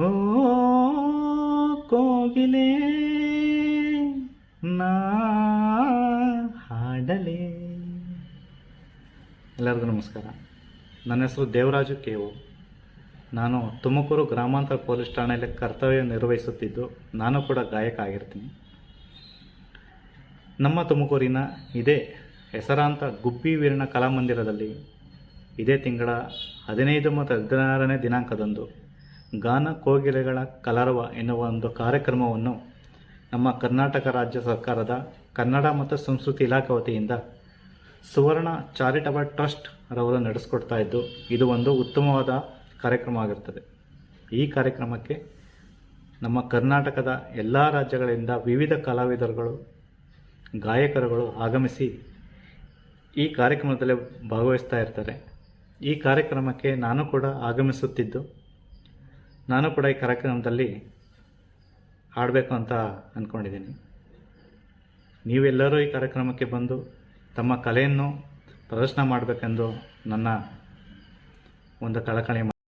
ಓ ಕೋಗಿಲೆ, ನಾ ಹಾಡಲೇ. ಎಲ್ಲರಿಗೂ ನಮಸ್ಕಾರ. ನನ್ನ ಹೆಸರು ದೇವರಾಜು ಕೆ ಒ ನಾನು ತುಮಕೂರು ಗ್ರಾಮಾಂತರ ಪೊಲೀಸ್ ಠಾಣೆಯಲ್ಲಿ ಕರ್ತವ್ಯ ನಿರ್ವಹಿಸುತ್ತಿದ್ದು ನಾನು ಕೂಡ ಗಾಯಕ ಆಗಿರ್ತೀನಿ. ನಮ್ಮ ತುಮಕೂರಿನ ಇದೇ ಹೆಸರಾಂತ ಗುಬ್ಬಿ ವೀರನ ಕಲಾಮಂದಿರದಲ್ಲಿ ಇದೇ ತಿಂಗಳ ಹದಿನೈದು ಮತ್ತು ಹದಿನಾರನೇ ದಿನಾಂಕದಂದು ಗಾನ ಕೋಗಿಲೆಗಳ ಕಲರವ ಎನ್ನುವ ಒಂದು ಕಾರ್ಯಕ್ರಮವನ್ನು ನಮ್ಮ ಕರ್ನಾಟಕ ರಾಜ್ಯ ಸರ್ಕಾರದ ಕನ್ನಡ ಮತ್ತು ಸಂಸ್ಕೃತಿ ಇಲಾಖೆ ವತಿಯಿಂದ ಸುವರ್ಣ ಚಾರಿಟಬಲ್ ಟ್ರಸ್ಟ್ ರವರು ನಡೆಸಿಕೊಡ್ತಾ ಇದ್ದು, ಇದು ಒಂದು ಉತ್ತಮವಾದ ಕಾರ್ಯಕ್ರಮ ಆಗಿರ್ತದೆ. ಈ ಕಾರ್ಯಕ್ರಮಕ್ಕೆ ನಮ್ಮ ಕರ್ನಾಟಕದ ಎಲ್ಲ ರಾಜ್ಯಗಳಿಂದ ವಿವಿಧ ಕಲಾವಿದರುಗಳು, ಗಾಯಕರುಗಳು ಆಗಮಿಸಿ ಈ ಕಾರ್ಯಕ್ರಮದಲ್ಲಿ ಭಾಗವಹಿಸ್ತಾ ಇರ್ತಾರೆ. ಈ ಕಾರ್ಯಕ್ರಮಕ್ಕೆ ನಾನು ಕೂಡ ಆಗಮಿಸುತ್ತಿದ್ದು. ನಾನು ಕೂಡ ಈ ಕಾರ್ಯಕ್ರಮದಲ್ಲಿ ಹಾಡಬೇಕು ಅಂತ ಅಂದ್ಕೊಂಡಿದ್ದೀನಿ ನೀವೆಲ್ಲರೂ ಈ ಕಾರ್ಯಕ್ರಮಕ್ಕೆ ಬಂದು ತಮ್ಮ ಕಲೆಯನ್ನು ಪ್ರದರ್ಶನ ಮಾಡಬೇಕೆಂದು ನನ್ನ ಒಂದು ಕಳಕಳಿ